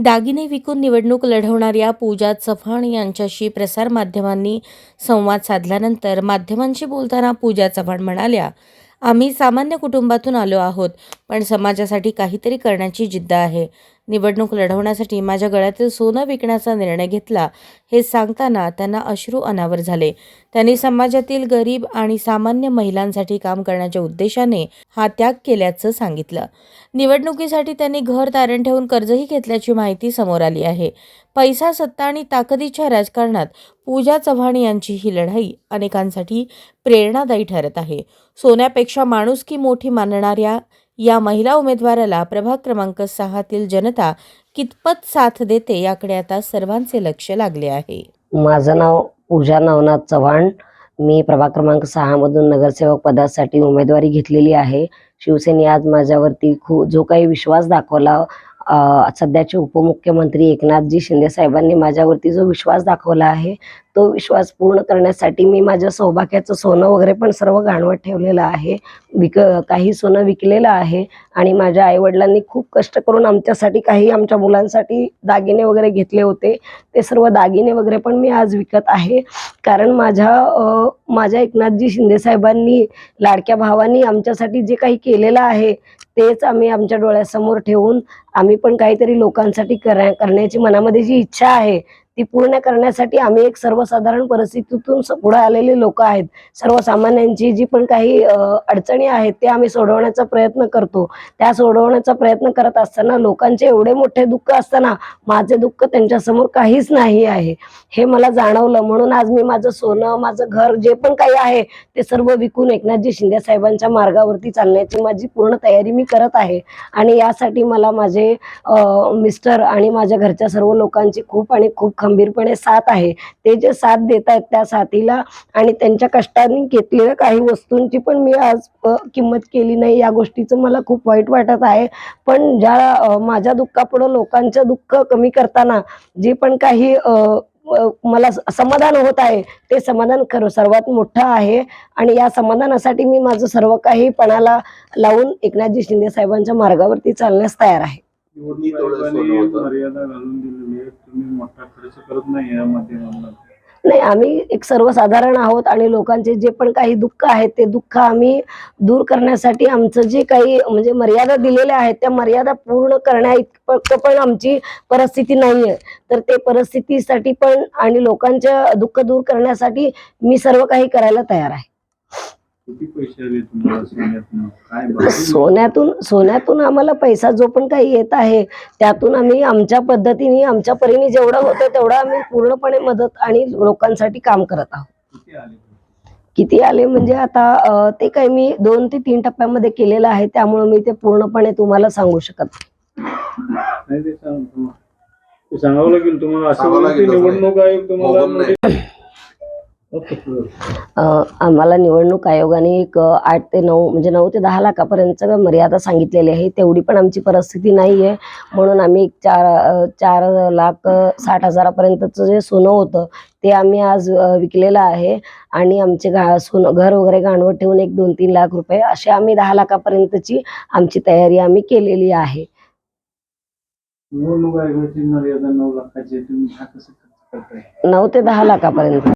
दागिने विकून निवडणूक लढवणाऱ्या पूजा चव्हाण यांच्याशी प्रसारमाध्यमांनी संवाद साधल्यानंतर माध्यमांशी बोलताना पूजा चव्हाण म्हणाल्या आम्ही सामान्य कुटुंबातून आलो आहोत पण समाजासाठी काहीतरी करण्याची जिद्द आहे. निवडणूक लढवण्यासाठी माझ्या गळ्यातील सोनं विकण्याचा निर्णय घेतला हे सांगताना त्यांना अश्रू अनावर झाले. त्यांनी समाजातील गरीब आणि सामान्य महिलांसाठी काम करण्याच्या उद्देशाने हा त्याग केल्याचं सांगितलं. निवडणुकीसाठी त्यांनी घर तारण ठेवून कर्जही घेतल्याची माहिती समोर आली आहे. पैसा सत्ता आणि ताकदीच्या राजकारणात पूजा चव्हाण यांची ही लढाई अनेकांसाठी प्रेरणादायी ठरत आहे. सोन्यापेक्षा माणूस की मोठी मानणाऱ्या या महिला उमेदवाराला प्रभाग क्रमांक सहातील जनता कितपत साथ देते याकडे आता सर्वांचे लक्ष लागले आहे. माझं नाव पूजा नवनाथ चव्हाण. मी प्रभाग क्रमांक सहामधून नगरसेवक पदासाठी उमेदवारी घेतलेली आहे. शिवसेने आज माझ्यावरती खूप जो काही विश्वास दाखवला सध्याचे उपमुख्यमंत्री एकनाथजी शिंदे साहेबांनी माझ्यावरती जो विश्वास दाखवला आहे तो विश्वास पूर्ण करण्यासाठी मी माझ्या सौभाग्याचं सोनं वगैरे पण सर्व गाणवत ठेवलेलं आहे. विक काही सोनं विकलेलं आहे आणि माझ्या आईवडिलांनी खूप कष्ट करून आमच्यासाठी काही आमच्या मुलांसाठी दागिने वगैरे घेतले होते. ते सर्व दागिने वगैरे पण मी आज विकत आहे. कारण माझ्या माझ्या एकनाथजी शिंदे साहेबांनी लाडक्या भावांनी आमच्यासाठी जे काही केलेलं आहे तेच आम्ही आमच्या डोळ्यासमोर ठेवून आम्ही पण काहीतरी लोकांसाठी करा करण्याची मनामध्ये जी इच्छा आहे ती पूर्ण करण्यासाठी आम्ही एक सर्वसाधारण परिस्थितीतून पुढे आलेले लोक आहेत. सर्वसामान्यांची जी पण काही अडचणी आहेत ते आम्ही सोडवण्याचा प्रयत्न करतो. त्या सोडवण्याचा प्रयत्न करत असताना लोकांचे एवढे मोठे दुःख असताना माझे दुःख त्यांच्यासमोर काहीच नाही आहे. हे मला जाणवलं. म्हणून आज मी माझं सोनं माझं घर जे पण काही आहे ते सर्व विकून एकनाथजी शिंदे साहेबांच्या मार्गावरती चालण्याची माझी पूर्ण तयारी मी करत आहे. आणि यासाठी मला माझे मिस्टर आणि माझ्या घरच्या सर्व लोकांची खूप आणि खूप खंबीरपणे साथ आहे. ते जे साथ देत आहेत त्या साथीला आणि त्यांच्या कष्टाने घेतलेल्या काही वस्तूंची पण मी आज किंमत केली नाही. या गोष्टीचं मला खूप वाईट वाटत आहे. पण ज्या माझ्या दुःखापुढं लोकांचं दुःख कमी करताना जे पण काही मला समाधान होत आहे ते समाधान खरं सर्वात मोठं आहे. आणि या समाधानासाठी मी माझं सर्व काही पणाला लावून एकनाथजी शिंदे साहेबांच्या मार्गावरती चालण्यास तयार आहे. म्हणजे तुम्ही मोठा खर्च करत नाही या माध्यमांना नाही आम्ही एक सर्वसाधारण आहोत आणि लोकांचे जे पण काही दुःख आहेत ते दुःख आम्ही दूर करण्यासाठी आमचं जे काही म्हणजे मर्यादा दिलेल्या आहेत त्या मर्यादा पूर्ण करण्या इतकं पण आमची परिस्थिती नाहीये तर ते परिस्थितीसाठी पण आणि लोकांच्या दुःख दूर करण्यासाठी मी सर्व काही करायला तयार आहे. किती पैसे आले तुम्हाला सोन्यातनं काय भाव? सोन्यातून सोन्यातून आम्हाला पैसा जो पण काही येत आहे त्यातून आम्ही आमच्या पद्धतीने आमच्या परीने जेवढं होतं तेवढं आम्ही पूर्णपणे मदत आणि लोकांसाठी काम करत आहोत किती आले किती आले म्हणजे आता अं, ते काही मी दोन ते तीन टप्प्यामध्ये केलेलं आहे त्यामुळे मी ते पूर्णपणे तुम्हाला सांगू शकत नाही. नाही ते सांग तुम्हाला. ते सांगावं लागेल तुम्हाला असं सांगावं बोलून ते लागेल तसं निवडणूक आयोग तुम्हाला. आम्हाला निवडणूक आयोगाने एक आठ ते नऊ म्हणजे नऊ ते दहा लाखापर्यंत मर्यादा सांगितलेली आहे. तेवढी पण आमची परिस्थिती नाही आहे म्हणून आम्ही चार चार लाख साठ हजारापर्यंतचं जे सोनं होतं ते आम्ही आज विकलेलं आहे. आणि आमचे गा सोनं घर वगैरे गाणवत ठेवून एक दोन तीन लाख रुपये असे आम्ही दहा लाखापर्यंतची आमची तयारी आम्ही केलेली आहे. निवडणूक आयोगाची मर्यादा नऊ लाखाची नऊ ते दहा लाखापर्यंत.